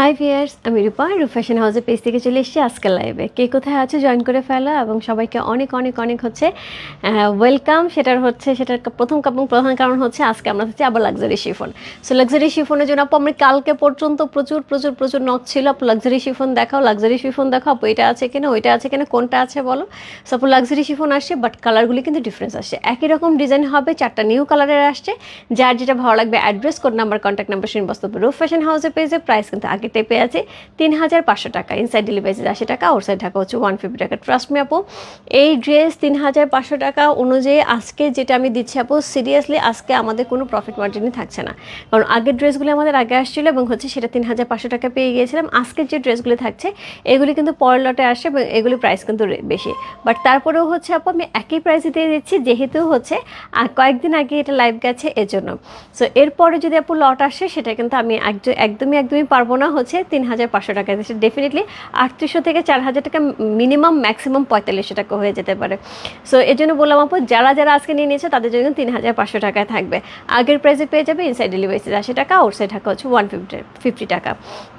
High viewers আমি রূপা রূপ fashion হাউসের পেজ থেকে চলে এসেছি আজকের লাইভে কে কোথায় আছে জয়েন করে ফেলা এবং সবাইকে অনেক অনেক অনেক হচ্ছে ওয়েলকাম সেটার হচ্ছে, সেটার প্রথম এবং প্রধান কারণ হচ্ছে আজকে আমরা হচ্ছে আবার লাক্সারি শিফন সো লাক্সারি শিফনের জন্য আপু, আমরা কালকে পর্যন্ত প্রচুর প্রচুর প্রচুর নক ছিল। আপু লাক্সারি শিফন দেখাও লাক্সারি শিফন দেখাও। আপু, এটা আছে কিনা, ওইটা আছে কিনা, কোনটা আছে বলো? সো আপু লাক্সারি শিফন আসছে বাট কালারগুলি কিন্তু ডিফারেন্স আসছে। একই রকম ডিজাইন হবে, চারটা নিউ কালারের আসছে। যার যেটা ভালো লাগবে address code number contact number শুনে বস্তু রূপ ফ্যাশন হাউসের পেজে প্রাইস কিন্তু আগে টেপে আছে তিন হাজার পাঁচশো টাকা ইনসাইড ডেলিভারি আশি টাকা আউটসাইড ঢাকা হচ্ছে ওয়ান ফিফটি টাকা। ট্রাস্ট মি আপু, এই ড্রেস তিন হাজার পাঁচশো টাকা অনুযায়ী আজকে যেটা আমি দিচ্ছি, আপু সিরিয়াসলি আজকে আমাদের কোনো প্রফিট মার্জিনই থাকছে না। কারণ আগের ড্রেসগুলো আমাদের আগে আসছিল এবং হচ্ছে সেটা তিন হাজার পাঁচশো টাকা পেয়ে গিয়েছিলাম। আজকের যে ড্রেসগুলো থাকছে, এগুলি কিন্তু পরের লটে আসে এবং এগুলি প্রাইস কিন্তু বেশি। বাট তারপরেও হচ্ছে, আপু, আমি একই প্রাইসে দিয়ে দিচ্ছি, যেহেতু হচ্ছে কয়েকদিন আগে এটা লাইভ গেছে এর জন্য সো এরপরে যদি, আপু লট আসে, সেটা কিন্তু আমি একদ- একদমই একদমই পারব না হচ্ছে তিন হাজার পাঁচশো টাকা। ডেফিনেটলি আটত্রিশশো থেকে চার হাজার টাকা মিনিমাম ম্যাক্সিমাম পঁয়তাল্লিশশো টাকা হয়ে যেতে পারে। সো এই জন্য বললাম আপু, যারা যারা আজকে নিয়ে নিয়েছে, তাদের জন্য তিন হাজার পাঁচশো টাকায় থাকবে। আগের প্রাইসে পেয়ে যাবে ইনসাইড ডেলিভারি আশি টাকা আউটসাইড টাকা হচ্ছে ওয়ান ফিফটি ফিফটি টাকা।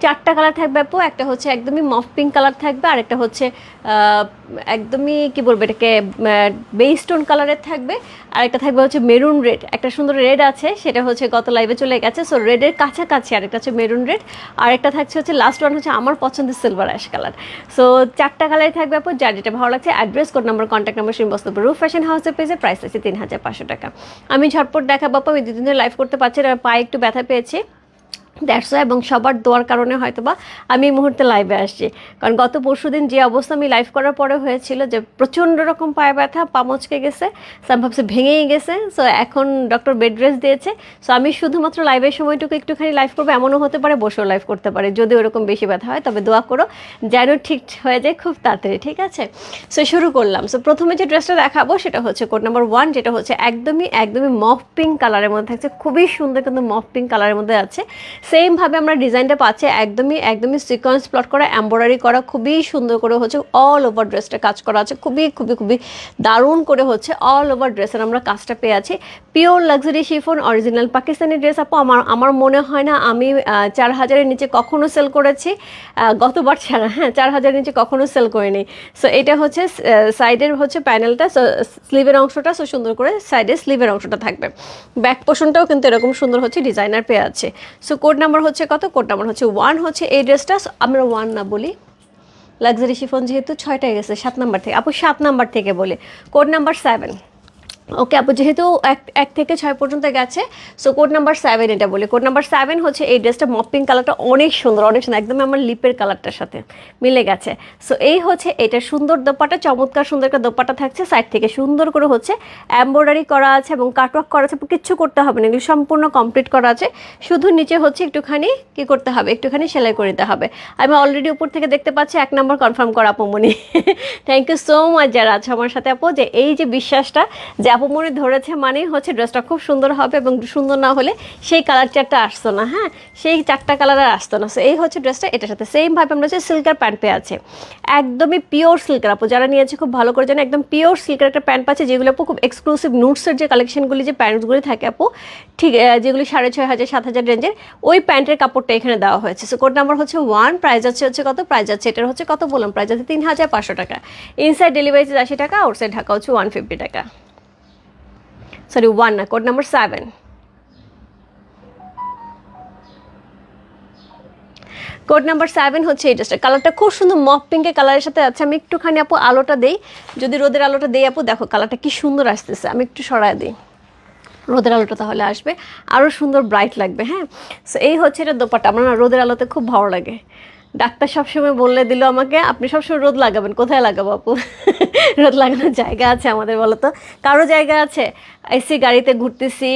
চারটা কালার থাকবে আপু, একটা হচ্ছে একদমই মফ পিঙ্ক কালার থাকবে, আর একটা হচ্ছে একদমই কি বলব এটাকে বেইস্টোন কালারের থাকবে। আর একটা থাকবে হচ্ছে মেরুন রেড একটা সুন্দর রেড আছে, সেটা হচ্ছে গত লাইভে চলে গেছে। সো রেডের কাছাকাছি আর একটা হচ্ছে মেরুন রেড আর একটা থাকছে হচ্ছে লাস্ট ওয়ান হচ্ছে আমার পছন্দের সিলভার অ্যাশ কালার সো চারটা কালারই থাকবে আপু, যার যেটা ভালো লাগছে address code number contact number সেই বস্তু। রুফ ফ্যাশন হাউসের পেজে প্রাইস আছে তিন হাজার পাঁচশো টাকা। আমি ঝটপট দেখাবো আপু, আমি দুদিন ধরে লাইভ করতে পারছি না, পায়ে একটু ব্যথা পেয়েছি। দ্যাটস এবং সবার দোয়ার কারণে হয়তো বা আমি এই মুহূর্তে লাইভে আসছি। কারণ গত পরশু দিন যে অবস্থা আমি লাইভ করার পরে হয়েছিল যে প্রচণ্ড রকম পায়ে ব্যথা, পা মচকে গেছে সো আমি ভেঙেই গেছে সো এখন ডক্টর বেড রেস্ট দিয়েছে। সো আমি শুধুমাত্র লাইভের সময়টুকু একটুখানি লাইভ করব, এমনও হতে পারে বসেও লাইভ করতে পারে, যদি ওরকম বেশি ব্যথা হয়। তবে দোয়া করো যেন ঠিক হয়ে যায় খুব তাড়াতাড়ি, ঠিক আছে? সো শুরু করলাম। সো প্রথমে যে ড্রেসটা দেখাবো সেটা হচ্ছে কোড নাম্বার ওয়ান যেটা হচ্ছে একদমই একদমই মফ পিঙ্ক কালারের মধ্যে থাকছে। খুবই সুন্দর কিন্তু মফ পিঙ্ক কালারের মধ্যে আছে। সেমভাবে আমরা ডিজাইনটা পাচ্ছি, একদমই একদমই সিকোয়েন্স প্লট করা এম্ব্রয়ডারি করা, খুবই সুন্দর করে হচ্ছে অল ওভার ড্রেসটা কাজ করা আছে, খুবই খুবই খুবই দারুণ করে হচ্ছে অল ওভার ড্রেসের আমরা কাজটা পেয়ে আছি। Pure luxury chiffon original Pakistani dress আপু, আমার আমার মনে হয় না আমি চার হাজারের নিচে কখনো সেল করেছি গতবার ছাড়া হ্যাঁ চার হাজারের নিচে কখনো সেল করিনি। সো এটা হচ্ছে সাইডের হচ্ছে প্যানেলটা সো স্লিভের অংশটা সো সুন্দর করে সাইডে স্লিভের অংশটা থাকবে। ব্যাক পোর্শনটাও কিন্তু এরকম সুন্দর হচ্ছে ডিজাইনার পেয়ে আছে। সো কোড নাম্বার হচ্ছে কত? কোড নাম্বার হচ্ছে ওয়ান হচ্ছে এই ড্রেসটা আমরা ওয়ান না বলি। লাক্সারি শিফন যেহেতু ছয়টায় গেছে, সাত নাম্বার থেকে। আপু, সাত নাম্বার থেকে বলে। কোড নাম্বার সেভেন ওকে আপু যেহেতু এক এক থেকে ছয় পর্যন্ত গেছে সো কোড নাম্বার সেভেন এটা বলি। কোড নাম্বার সেভেন হচ্ছে এই ড্রেসটা মপিং কালারটা অনেক সুন্দর অনেক সুন্দর একদম আমার লিপের কালারটার সাথে মিলে গেছে। সো এই হচ্ছে এটা সুন্দর দোপাটা, চমৎকার সুন্দর একটা দোপাটা থাকছে সাইড থেকে। সুন্দর করে হচ্ছে এম্ব্রয়ডারি করা আছে এবং কাটওয়ার্ক করা আছে কিচ্ছু করতে হবে না, এগুলো সম্পূর্ণ কমপ্লিট করা আছে। শুধু নিচে হচ্ছে একটুখানি কি করতে হবে, একটুখানি সেলাই করে দিতে হবে। আমি অলরেডি উপর থেকে দেখতে পাচ্ছি, এক নম্বর কনফার্ম করা আপুমনি থ্যাংক ইউ সো মাচ যারা আছে আমার সাথে আপু, যে এই যে বিশ্বাসটা যে আপুমনি ধরেছে মানে হচ্ছে ড্রেসটা খুব সুন্দর হবে এবং সুন্দর না হলে সেই কালার চারটা আসতো না হ্যাঁ? সেই চারটা কালার আর আসতো না। সো এই হচ্ছে ড্রেসটা, এটার সাথে সেমভাবে আমরা হচ্ছে সিল্কের প্যান্ট পেয়ে আছে। একদমই পিওর সিল্কের আপু, যারা নিয়েছে খুব ভালো করে জানে, একদম পিওর সিল্কের একটা প্যান্ট পাচ্ছে, যেগুলো আপু খুব এক্সক্লুসিভ নুটসের যে কালেকশনগুলি যে প্যান্টসগুলি থাকে আপু, ঠিক যেগুলি সাড়ে ছয় হাজার, সাত হাজার রেঞ্জের ওই প্যান্টের কাপড়টা এখানে দেওয়া হয়েছে। সো কোড নাম্বার হচ্ছে ওয়ান প্রাইস আছে হচ্ছে কত? প্রাইস আছে এটার হচ্ছে কত বললাম? প্রাইস আছে তিন হাজার পাঁচশো টাকা। ইনসাইড ডেলিভারি আশি টাকা আউটসাইড ঢাকা হচ্ছে ওয়ান ফিফটি টাকা। সরি ওয়ান না code number seven code number seven হচ্ছে এই কালারটা খুব সুন্দর মফ পিঙ্কের কালারের সাথে আছে। আমি একটুখানি আপু আলোটা দেই। যদি রোদের আলোটা দেই আপু, দেখো কালারটা কি সুন্দর আসতেছে। আমি একটু সরায় দিই। রোদের আলোটা তাহলে আসবে। আরও সুন্দর ব্রাইট লাগবে হ্যাঁ? সো এই হচ্ছে এটা দোপাটা আমার রোদের আলোতে খুব ভালো লাগে। ডাক্তার সবসময় বললে দিল আমাকে, আপনি সবসময় রোদ লাগাবেন, কোথায় লাগাবো আপু? রোদ লাগানোর জায়গা আছে আমাদের বলো তো কারও জায়গা আছে, এসি গাড়িতে ঘুরতেছি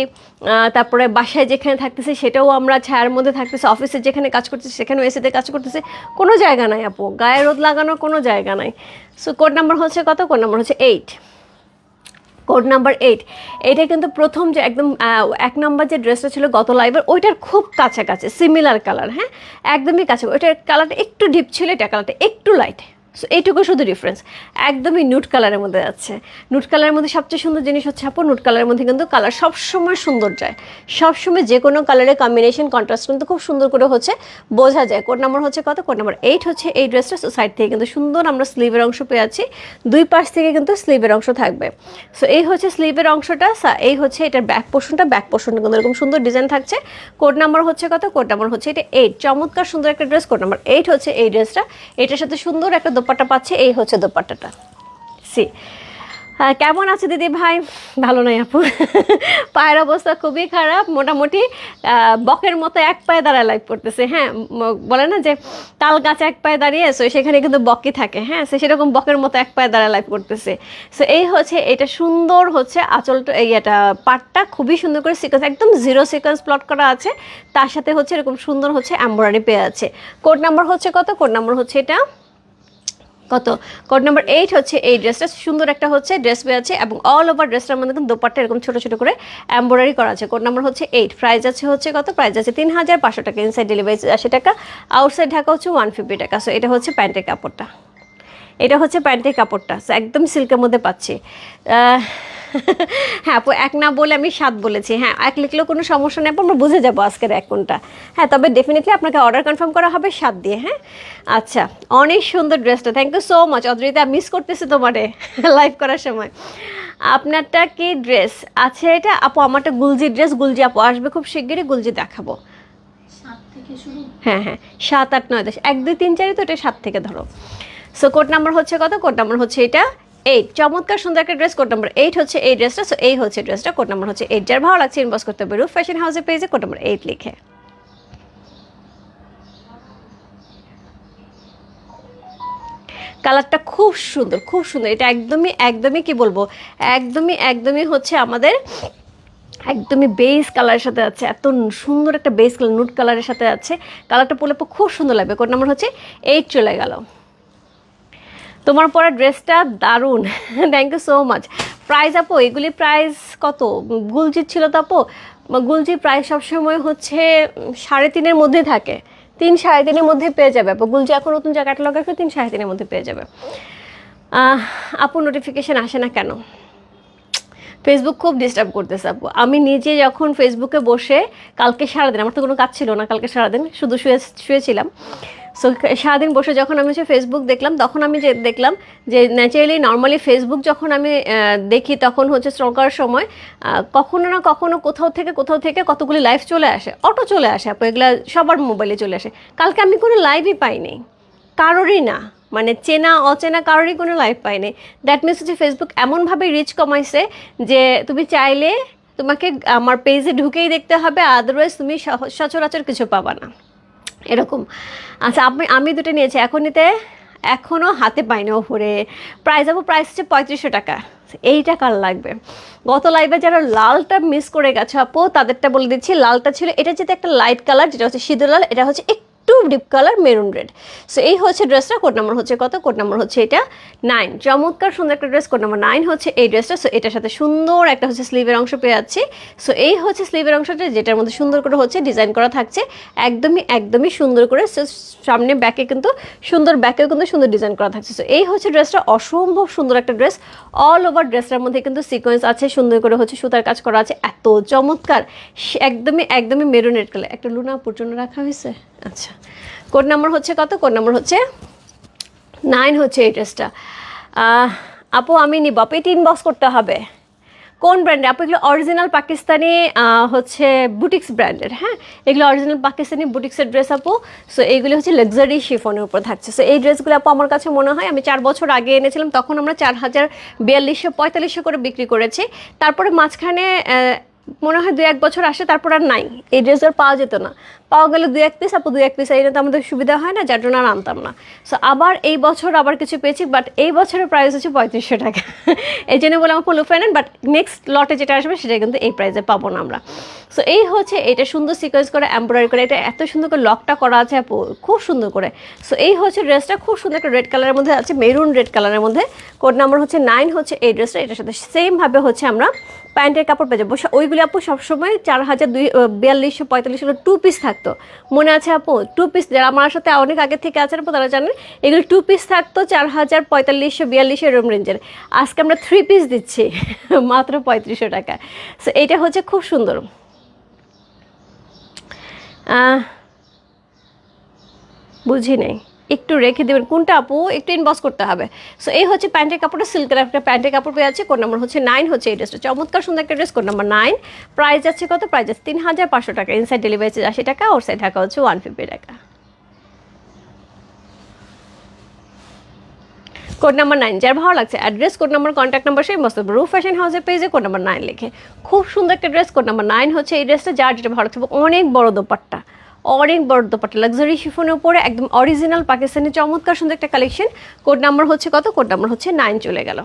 তারপরে বাসায় যেখানে থাকতেছি, সেটাও আমরা ছায়ার মধ্যে থাকতেছি, অফিসে যেখানে কাজ করতেছি, সেখানেও এসিতে কাজ করতেছি। কোনো জায়গা নাই আপু, গায়ে রোদ লাগানোর কোনো জায়গা নাই। সো কোড নাম্বার হচ্ছে কত? কোড নাম্বার হচ্ছে এইট কোড নাম্বার এইট। এটা কিন্তু প্রথম যে একদম এক নাম্বার যে ড্রেসটা ছিল গত লাইভের ওইটার খুব কাছাকাছি সিমিলার কালার হ্যাঁ? একদমই কাছাকাছি। ওইটার কালারটা একটু ডিপ ছিল, এটা কালারটা একটু লাইট সো এইটুকু শুধু ডিফারেন্স একদমই নুট কালারের মধ্যে যাচ্ছে নুট কালারের মধ্যে সবচেয়ে সুন্দর জিনিস হচ্ছে আপু নুট কালারের মধ্যে কিন্তু কালার সবসময় সুন্দর যায়। সবসময় যে কোনো কালারের কম্বিনেশন কন্ট্রাস্ট কিন্তু খুব সুন্দর করে হচ্ছে বোঝা যায়। কোড নাম্বার হচ্ছে কত? কোড নাম্বার এইট হচ্ছে এই ড্রেসটা সো সাইড থেকে কিন্তু সুন্দর আমরা স্লিভের অংশ পেয়ে আছি দুই পাশ থেকে কিন্তু স্লিভের অংশ থাকবে। সো এই হচ্ছে স্লিভের অংশটা। এই হচ্ছে এটার ব্যাক পোর্শনটা ব্যাক পোর্শনটা কিন্তু এরকম সুন্দর ডিজাইন থাকছে। কোড নাম্বার হচ্ছে কত? কোড নাম্বার হচ্ছে এটা এইট চমৎকার সুন্দর একটা ড্রেস কোড নাম্বার এইট হচ্ছে এই ড্রেসটা এটার সাথে সুন্দর একটা দোপাট্টা পাচ্ছে, এই হচ্ছে দোপাট্টাটা। সি কেমন আছে দিদি ভাই? ভালো নয় আপু। পায়ের অবস্থা খুবই খারাপ, মোটামুটি বকের মতো এক পায়ে দাঁড়ায় লাইভ করতেছে। হ্যাঁ বলে না যে তাল গাছ এক পায়ে দাঁড়িয়ে সো সেখানে কিন্তু বকই থাকে। হ্যাঁ সে সেরকম বকের মতো এক পায়ে দাঁড়ায় লাইভ করতেছে। সো এই হচ্ছে, এটা সুন্দর হচ্ছে আঁচলটা, এই এটা পাটটা খুবই সুন্দর করে সিকোয়েন্স একদম জিরো সিকোয়েন্স প্লট করা আছে। তার সাথে হচ্ছে এরকম সুন্দর হচ্ছে এম্ব্রয়ডারি পেয়ে আছে। কোড নাম্বার হচ্ছে কত? কোড নাম্বার হচ্ছে এটা কত? কোড নাম্বার এইট হচ্ছে এই ড্রেসটা সুন্দর একটা হচ্ছে ড্রেস পেয়ে আছে এবং অল ওভার ড্রেসটার মধ্যে কিন্তু দোপাট্টা এরকম ছোটো ছোটো করে এম্ব্রয়ডারি করা আছে। কোড নাম্বার হচ্ছে এইট প্রাইস আছে হচ্ছে কত? প্রাইস আছে তিন হাজার পাঁচশো টাকা। ইনসাইড ডেলিভারি আশি টাকা। আউটসাইড ঢাকা হচ্ছে ওয়ান ফিফটি টাকা। সো এটা হচ্ছে প্যান্টের কাপড়টা। এটা হচ্ছে প্যান্টের কাপড়টা। সো একদম সিল্কের মধ্যে পাচ্ছি। হ্যাঁ আপু এক না বলে আমি সাত বলেছি। হ্যাঁ এক লিখলেও কোনো সমস্যা নেই আমরা বুঝে যাব আজকের এক কোনটা। হ্যাঁ তবে ডেফিনেটলি আপনাকে অর্ডার কনফার্ম করা হবে সাত দিয়ে হ্যাঁ? আচ্ছা অনেক সুন্দর ড্রেসটা thank you so much Adrita miss করতেছি তোমারে লাইভ করার সময়। আপনারটা কি ড্রেস আছে এটা আপু আমারটা গুলজি ড্রেস গুলজি আপু আসবে খুব শিগগিরই গুলজি দেখাবো। হ্যাঁ হ্যাঁ সাত আট নয় দশ এক দুই তিন চারই তো এটা সাত থেকে ধরো। সো কোড নাম্বার হচ্ছে কত? কোড নাম্বার হচ্ছে এটা এইট চমৎকার সুন্দর একটা ড্রেস কোড নাম্বার এইট হচ্ছে এই ড্রেসটা সো এই হচ্ছে ড্রেসটা কোড নাম্বার হচ্ছে এইট যার ভালো লাগছে ইনবক্স করতে পারো ফ্যাশন হাউসের পেজে কোড নাম্বার এইট লিখে। কালারটা খুব সুন্দর খুব সুন্দর। এটা একদমই একদমই কি বলব? একদমই একদমই হচ্ছে আমাদের একদমই বেস কালারের সাথে আছে। এত সুন্দর একটা বেস কালার নুট কালারের সাথে আছে। কালারটা পরলে খুব সুন্দর লাগবে। কোড নাম্বার হচ্ছে এইট চলে গেল। তোমার পরা ড্রেসটা দারুণ। Thank you so much price আপু, এগুলি প্রাইস কত? গুলজির ছিল তো আপু? গুলজির প্রাইস সবসময় হচ্ছে সাড়ে তিনের মধ্যে থাকে। তিন সাড়ে তিনের মধ্যে পেয়ে যাবে আপু। গুলজি এখন নতুন যা ক্যাটালগ আছে, তিন সাড়ে তিনের মধ্যে পেয়ে যাবে। আপু নোটিফিকেশান আসে না কেন? ফেসবুক খুব ডিস্টার্ব করতেছে আপু। আমি নিজে যখন ফেসবুকে বসে, কালকে সারাদিন, আমার তো কোনো কাজ ছিল না কালকে সারাদিন, শুধু শুয়ে, শুয়েছিলাম। সো সারাদিন বসে যখন আমি হচ্ছে ফেসবুক দেখলাম, তখন আমি যে দেখলাম যে ন্যাচারালি নর্মালি ফেসবুক যখন আমি দেখি, তখন হচ্ছে স্ক্রল করার সময় কখনো না কখনো কোথাও থেকে কোথাও থেকে কতগুলি লাইভ চলে আসে অটো চলে আসে আপু, এগুলা সবার মোবাইলে চলে আসে। কালকে আমি কোনো লাইভই পাইনি, কারোরই না মানে চেনা, অচেনা কারোরই কোনো লাইভ পাইনি। দ্যাট মিনস হচ্ছে ফেসবুক এমনভাবে রিচ কমাইছে যে তুমি চাইলে তোমাকে আমার পেজে ঢুকেই দেখতে হবে আদারওয়াইজ তুমি সচরাচর কিছু পাবা না। এরকম। আচ্ছা আমি আমি দুটো নিয়েছি। এখন নিতে এখনও হাতে পাই পাইনি ওপরে। প্রাইস যাব প্রাইস হচ্ছে পঁয়ত্রিশশো টাকা। এই টাকার লাগবে? গত লাইভে যারা লালটা মিস করে গেছে, আপু, তাদেরটা বলে দিচ্ছি। লালটা ছিল, এটা যেতে একটা লাইট কালার যেটা হচ্ছে সিঁদুর লাল, এটা হচ্ছে একটু deep colour maroon red. So এই হচ্ছে ড্রেসটা, কোড নাম্বার হচ্ছে কত? কোড নাম্বার হচ্ছে এটা নাইন। চমৎকার সুন্দর একটা ড্রেস, কোড নাম্বার নাইন হচ্ছে এই ড্রেসটা। সো এটার সাথে সুন্দর একটা হচ্ছে স্লিভের অংশ পেয়ে যাচ্ছি। সো এই হচ্ছে স্লিভের অংশটা, যেটার মধ্যে সুন্দর করে হচ্ছে ডিজাইন করা থাকছে। একদমই একদমই সুন্দর করে সামনে ব্যাকে কিন্তু সুন্দর, ব্যাকেও কিন্তু সুন্দর ডিজাইন করা থাকছে। সো এই হচ্ছে ড্রেসটা, অসম্ভব সুন্দর একটা ড্রেস। অল ওভার ড্রেসটার মধ্যে কিন্তু সিকোয়েন্স আছে, সুন্দর করে হচ্ছে সুতার কাজ করা আছে। এত চমৎকার, একদমই একদমই মেরুন রেড কালার একটা লুনা পর্যন্ত রাখা হয়েছে? আচ্ছা। কোড নাম্বার হচ্ছে কত? কোড নাম্বার হচ্ছে নাইন হচ্ছে এই ড্রেসটা। আপু, আমি নিব। আপু তিন বক্স করতে হবে। কোন ব্র্যান্ডে আপু, এগুলো অরিজিনাল পাকিস্তানি হচ্ছে বুটিক্স ব্র্যান্ডের হ্যাঁ? এগুলো অরিজিনাল পাকিস্তানি বুটিক্সের ড্রেস আপু। সো এইগুলো হচ্ছে লাক্সারি শিফনের উপর থাকছে। সো এই ড্রেসগুলো আপু, আমার কাছে মনে হয়, আমি চার বছর আগে এনেছিলাম, তখন আমরা চার হাজার বিয়াল্লিশশো পঁয়তাল্লিশশো করে বিক্রি করেছি। তারপরে মাঝখানে মনে হয় দু এক বছর আসে, তারপর আর নাই। এই ড্রেস আর পাওয়া যেত না। পাওয়া গেলে দু এক পিস, আপু দু এক পিস, এই তো আমাদের সুবিধা হয় না, যার জন্য আর আনতাম না। সো আবার এই বছর আবার কিছু পেয়েছি বাট এই বছরের প্রাইস হচ্ছে পঁয়ত্রিশশো টাকা। এই জন্য বলে আমার ফুল ফাইনেন বাট নেক্সট লটে যেটা আসবে, সেটা কিন্তু এই প্রাইসে পাবো না আমরা। সো এই হচ্ছে, এটা সুন্দর সিকোয়েন্স করে এমব্রয়ডারি করে, এটা এত সুন্দর করে লকটা করা আছে, আপু, খুব সুন্দর করে। সো এই হচ্ছে ড্রেসটা, খুব সুন্দর একটা রেড কালারের মধ্যে আছে মেরুন রেড কালারের মধ্যে। কোড নাম্বার হচ্ছে নাইন হচ্ছে এই ড্রেসটা, এটার সাথে সেমভাবে হচ্ছে আমরা প্যান্টের কাপড় পেয়ে যাব। ওইগুলি আপু সবসময় চার হাজার দুই বিয়াল্লিশশো পঁয়তাল্লিশশো টু পিস থাকতো। মনে আছে আপু? টু পিস যারা আমার সাথে অনেক আগে থেকে আছেন আপু, তারা জানেন, এগুলি টু পিস থাকতো চার হাজার পঁয়তাল্লিশশো বিয়াল্লিশশো এরম রেঞ্জের। আজকে আমরা থ্রি পিস দিচ্ছি, মাত্র পঁয়ত্রিশশো টাকা। সো এইটা হচ্ছে খুব সুন্দর। বুঝি নেই। একটু রেখে দেবেন। কোনটা আপু? একটু ইনবক্স করতে হবে। সো এই হচ্ছে প্যান্টের কাপড়টা সিল্কের একটা প্যান্টের কাপড় পেয়ে আছে কোন নাম্বার হচ্ছে নাইন হচ্ছে এই ড্রেসটা চমৎকার সুন্দর একটা ড্রেস কোন নাম্বার নাইন প্রাইস যাচ্ছে কত? প্রাইস যাচ্ছে তিন হাজার পাঁচশো টাকা। ইনসাইড ডেলিভারি চার্জ আশি টাকা ওর সাইড ঢাকা হচ্ছে ওয়ান ফিফটি টাকা। কোড নাম্বার নাইন যার ভালো লাগছে address code number contact number সেই মস্ত রু ফ্যাশন হাউসের পেজে কোড নাম্বার নাইন লিখে। খুব সুন্দর একটা ড্রেস কোড নাম্বার নাইন হচ্ছে এই ড্রেসটা যার যেটা ভালো লাগছে, অনেক বড় দোপাট্টা। অনেক বড় দোপাট্টা। লাক্সারি শিফনের উপরে একদম অরিজিনাল পাকিস্তানি চমৎকার সুন্দর একটা কালেকশন কোড নাম্বার হচ্ছে কত? কোড নাম্বার হচ্ছে নাইন চলে গেল।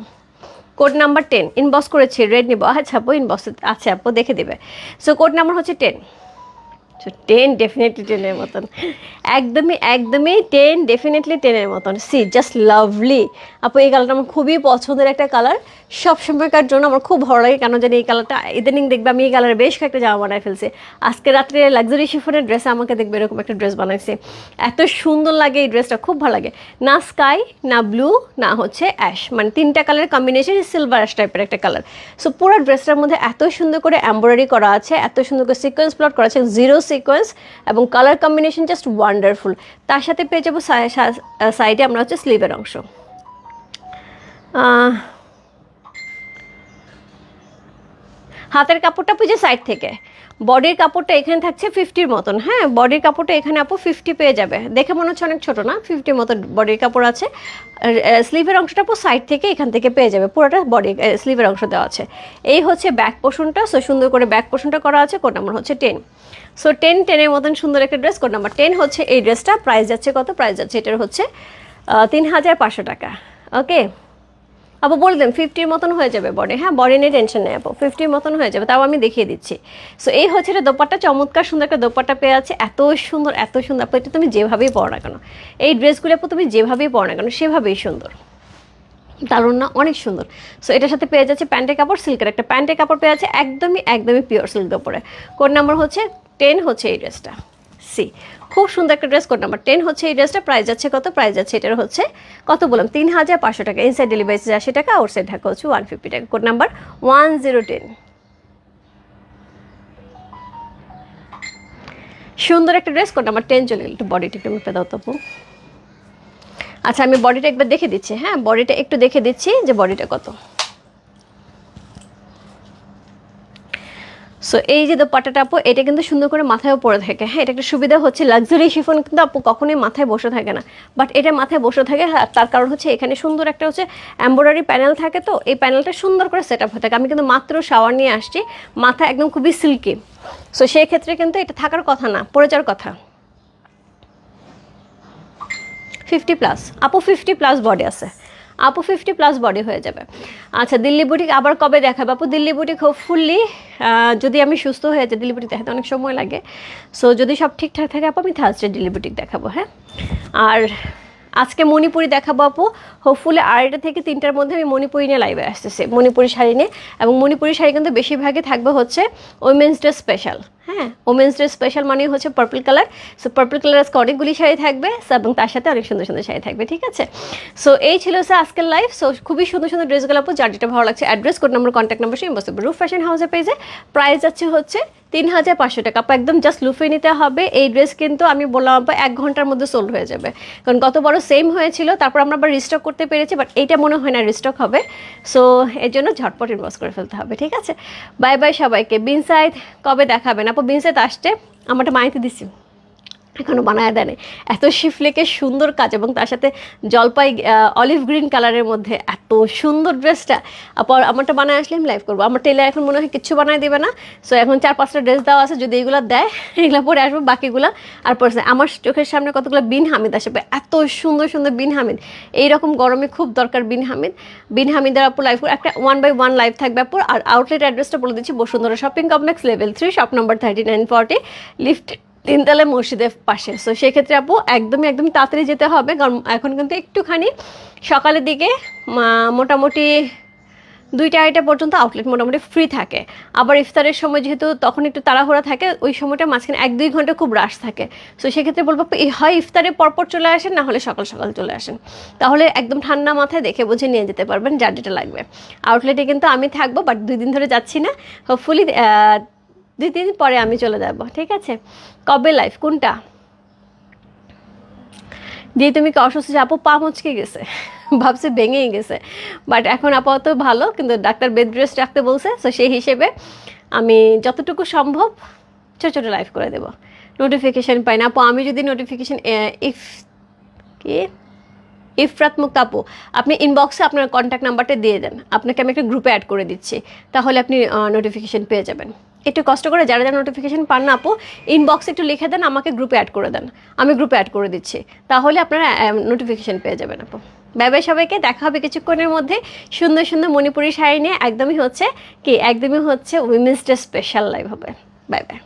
কোড নাম্বার টেন ইনবক্স করেছে রেড নিব। আচ্ছা আপু ইনবক্স আচ্ছা আপু, দেখে দেবে। সো কোড নাম্বার হচ্ছে টেন টেন ডেফিনেটলি টেনের মতন। একদমই একদমই টেন ডেফিনেটলি টেনের মতন। সি জাস্ট লাভলি আপু, এই কালারটা আমার খুবই পছন্দের একটা কালার সব সময়কার জন্য আমার খুব ভালো লাগে। কেন জানি এই কালারটা ইদানিং দেখবে আমি এই কালারে বেশ কয়েকটা জামা বানায় ফেলছি। আজকে রাত্রে লাক্সারি শিফনের ড্রেসে আমাকে দেখবে এরকম একটা ড্রেস বানাইছে। এত সুন্দর লাগে এই ড্রেসটা খুব ভালো লাগে। না স্কাই না ব্লু না হচ্ছে অ্যাশ মানে তিনটা কালারের কম্বিনেশন সিলভার অ্যাশ টাইপের একটা কালার সো পুরো ড্রেসটার মধ্যে এত সুন্দর করে এমব্রয়ডারি করা আছে, এত সুন্দর করে সিকোয়েন্স প্লট করা আছে জিরো সিকোয়েন্স এবং কালার কম্বিনেশন জাস্ট ওয়ান্ডারফুল তার সাথে পেয়ে যাব সাইডে আমরা হচ্ছে স্লিভের অংশ। হাতের কাপড়টা পুজো সাইড থেকে। বডির কাপড়টা এখানে থাকছে ফিফটির মতন। হ্যাঁ বডির কাপড়টা এখানে আপু ফিফটি পেয়ে যাবে। দেখে মনে হচ্ছে অনেক ছোটো না? ফিফটির মতো বডির কাপড় আছে। স্লিভের অংশটা আপু সাইড থেকে এখান থেকে পেয়ে যাবে। পুরোটা বডি স্লিভের অংশ দেওয়া আছে। এই হচ্ছে ব্যাক পোর্শনটা সো সুন্দর করে ব্যাক পোর্শনটা করা আছে। কোড নাম্বার হচ্ছে টেন সো টেন টেনের মতন সুন্দর একটা ড্রেস কোড নাম্বার টেন হচ্ছে এই ড্রেসটা প্রাইস যাচ্ছে কত? প্রাইস যাচ্ছে এটার হচ্ছে তিন হাজার পাঁচশো টাকা। ওকে আপু বলে দেন ফিফটির মতন হয়ে যাবে বডি। হ্যাঁ বডি নিয়ে টেনশন নেই আপু ফিফটির মতন হয়ে যাবে, তাও আমি দেখিয়ে দিচ্ছি। সো এই হচ্ছে এটা দোপাট্টা, চমৎকার সুন্দর একটা দোপাট্টা পেয়ে আছে, এত সুন্দর এত সুন্দর। আপু, এটা তুমি যেভাবেই পড়ো না কেন, এই ড্রেসগুলো আপু তুমি যেভাবেই পড়ো না কেন, সেভাবেই সুন্দর। দারুণ না? অনেক সুন্দর। সো এটার সাথে পেয়ে যাচ্ছে প্যান্টের কাপড়, সিল্কের একটা প্যান্টের কাপড় পেয়ে যাচ্ছে একদমই একদমই পিওর সিল্কের উপরে। কোড নাম্বার হচ্ছে টেন হচ্ছে এই ড্রেসটা সি। খুব সুন্দর একটা ড্রেস কোড নাম্বার টেন হচ্ছে, এই ড্রেসটা প্রাইস যাচ্ছে কত? প্রাইস যাচ্ছে, এটার হচ্ছে কত বললাম? তিন হাজার পাঁচশো টাকা। ইনসাইড ডেলিভারি আশি টাকা আউট সাইড ঢাকা হচ্ছে ওয়ান ফিফটি টাকা। Code number one zero ten সুন্দর একটা ড্রেস কোড নাম্বার টেন চলে গেল। একটু বডিটা একটু মেপে দাও তো আপু। আচ্ছা আমি বডিটা একবার দেখে দিচ্ছি হ্যাঁ? বডিটা একটু দেখে দিচ্ছি যে বডিটা কত। সো এই যে দোপাট্টাটা আপু এটা কিন্তু সুন্দর করে মাথায়ও পরে থাকে। হ্যাঁ এটা একটা সুবিধা হচ্ছে লাক্সারি শিফন কিন্তু আপু কখনোই মাথায় বসে থাকে না। বাট এটা মাথায় বসে থাকে হ্যাঁ, তার কারণ হচ্ছে এখানে সুন্দর একটা হচ্ছে এম্ব্রয়ডারি প্যানেল থাকে তো এই প্যানেলটা সুন্দর করে সেট আপ হয়ে থাকে। আমি কিন্তু মাত্র শাওয়ার নিয়ে আসছি মাথা একদম খুবই সিল্কি সো সেই ক্ষেত্রে কিন্তু এটা থাকার কথা না পড়ে যাওয়ার কথা। ফিফটি প্লাস আপু ফিফটি প্লাস বডি আছে। আপু ফিফটি প্লাস বডি হয়ে যাবে। আচ্ছা দিল্লি বুটিক আবার কবে দেখাবে? আপু, দিল্লি বুটিক হোপফুলি যদি আমি সুস্থ হয়ে যাই, দিল্লি বুটিক দেখাতে অনেক সময় লাগে। সো যদি সব ঠিকঠাক থাকে, আপু, আমি থার্সডে দিল্লি বুটিক দেখাবো হ্যাঁ? আর আজকে মণিপুরি দেখাবো, আপু। হোপফুলি আড়াইটা থেকে তিনটার মধ্যে আমি মণিপুরি নিয়ে লাইভে আসতেছি, মণিপুরি শাড়ি নিয়ে। এবং মণিপুরি শাড়ি কিন্তু বেশিরভাগই থাকবে হচ্ছে উইমেন্স ডে স্পেশাল হ্যাঁ ওমেন্স ডে স্পেশাল মানে হচ্ছে purple colour so purple colour আজকে অনেকগুলি শাড়ি থাকবে এবং তার সাথে অনেক সুন্দর সুন্দর শাড়ি থাকবে, ঠিক আছে? সো এই ছিল স্যার আজকের লাইভ সো খুবই সুন্দর সুন্দর ড্রেসগুলো আপু, যার যেটা ভালো লাগছে address code number contact number সেই বস্তু রুফ ফ্যাশন হাউসের পেজে প্রাইস যাচ্ছে হচ্ছে তিন হাজার পাঁচশো টাকা। আপু, একদম জাস্ট লুফে নিতে হবে। এই ড্রেস কিন্তু আমি বললাম আপু, এক ঘণ্টার মধ্যে সোল্ড হয়ে যাবে। কারণ গত বড় সেম হয়েছিল, তারপর আমরা আবার রিস্টক করতে পেরেছি বাট এইটা মনে হয় না রিস্টক হবে। সো এর জন্য ঝটপট ইনভেস্ট করে ফেলতে হবে, ঠিক আছে? বাই বাই সবাইকে। বিনসাইড কবে দেখাবেন? আপু বিনসাইড আসছে আমারটা মাইতে দিছি এখনও বানায় দেয় এত শিফলেকের সুন্দর কাজ এবং তার সাথে জলপাই অলিভ গ্রিন কালারের মধ্যে এত সুন্দর ড্রেসটা আপর, আমারটা বানায় আসলে আমি লাইভ করব। আমার টেলার এখন মনে হয় কিচ্ছু বানায় দেবে না। সো এখন চার পাঁচটা ড্রেস দেওয়া আছে। যদি এগুলো দেয়, এগুলো পরে আসব বাকিগুলো। আর পরে আমার চোখের সামনে কতগুলো বিন হামিদ আসবে এত সুন্দর সুন্দর বিন হামিদ। এইরকম গরমে খুব দরকার বিন হামিদ। বিন হামিদের আপু লাইভ একটা ওয়ান বাই ওয়ান লাইভ থাকবে আপুর। আর আউটলেট অ্যাড্রেসটা বলে দিচ্ছি Bashundhara shopping complex level three shop number thirty nine forty lift তিনতলা মসজিদের পাশে। সো সেক্ষেত্রে আপু, একদমই একদমই তাড়াতাড়ি যেতে হবে, কারণ এখন কিন্তু একটুখানি সকালের দিকে মোটামুটি দুইটা আড়াইটা পর্যন্ত আউটলেট মোটামুটি ফ্রি থাকে। আবার ইফতারের সময় যেহেতু তখন একটু তাড়াহুড়া থাকে, ওই সময়টা মাঝখানে এক দুই ঘণ্টা খুব রাশ থাকে। সো সেক্ষেত্রে বলব হয় ইফতারে পরপর চলে আসেন, না হলে সকাল সকাল চলে আসেন। তাহলে একদম ঠান্ডা মাথায় দেখে বুঝে নিয়ে যেতে পারবেন যার যেটা লাগবে। আউটলেটে কিন্তু আমি থাকব বাট দুই দিন ধরে যাচ্ছি না। হোপফুলি দুই দিন পরে আমি চলে যাব, ঠিক আছে? কবে লাইফ কোনটা? দিয়ে তুমি কি অসুস্থ? আপু পা মুচকে গেছে, ভাবছে ভেঙেই গেছে। বাট এখন আপাতত ভালো, কিন্তু ডাক্তার বেড রেস্ট রাখতে বলছে সো সেই হিসেবে আমি যতটুকু সম্ভব ছোটো ছোটো লাইভ করে দেবো। নোটিফিকেশান পাই না। আপু, আমি যদি নোটিফিকেশান ইফ কি? ইফরাত মুক্ত আপু, আপনি ইনবক্সে আপনার কন্ট্যাক্ট নাম্বারটা দিয়ে দেন। আপনাকে আমি একটা গ্রুপে অ্যাড করে দিচ্ছি। তাহলে আপনি নোটিফিকেশান পেয়ে যাবেন। একটু কষ্ট করে যারা যারা নোটিফিকেশন পান না আপু ইনবক্সে একটু লিখে দেন, আমাকে গ্রুপে অ্যাড করে দেন। আমি গ্রুপে অ্যাড করে দিচ্ছি। তাহলে আপনারা নোটিফিকেশন পেয়ে যাবেন আপু। বাই বাই সবাইকে, দেখা হবে কিছুক্ষণের মধ্যে। সুন্দর সুন্দর মণিপুরি শাড়ি নিয়ে একদমই হচ্ছে কি, একদমই হচ্ছে উইমেন্স ডে স্পেশাল লাইভ হবে। Bye bye.